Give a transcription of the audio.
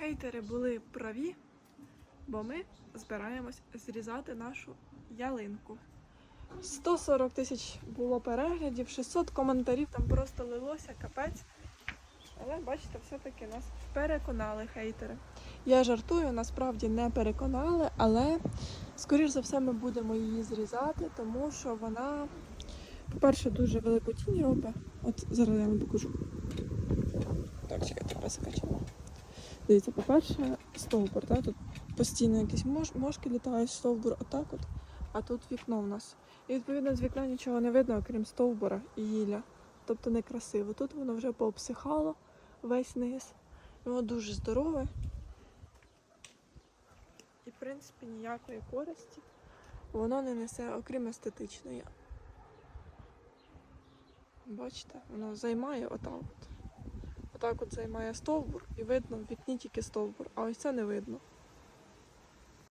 хейтери були праві, бо ми збираємось зрізати нашу ялинку. 140 тисяч було переглядів, 600 коментарів там просто лилося, капець. Але бачите, все-таки нас переконали хейтери. Я жартую, насправді не переконали, але скоріш за все ми будемо її зрізати, тому що вона, по-перше, дуже велику тінь робить. От зараз я вам покажу. Так, чекайте, пересекачемо. Дивіться, по-перше, стовбур, да? тут постійно якісь мож- мошки літають, стовбур отак от, а тут вікно в нас. І відповідно з вікна нічого не видно, окрім стовбура і гілля. Тобто некрасиво. Тут воно вже пообсихало весь низ. Воно дуже здорове. І, в принципі, ніякої користі воно не несе, окрім естетичної. Бачите, воно займає отак от. Отак от займає стовбур і видно в вікні тільки стовбур, а ось це не видно.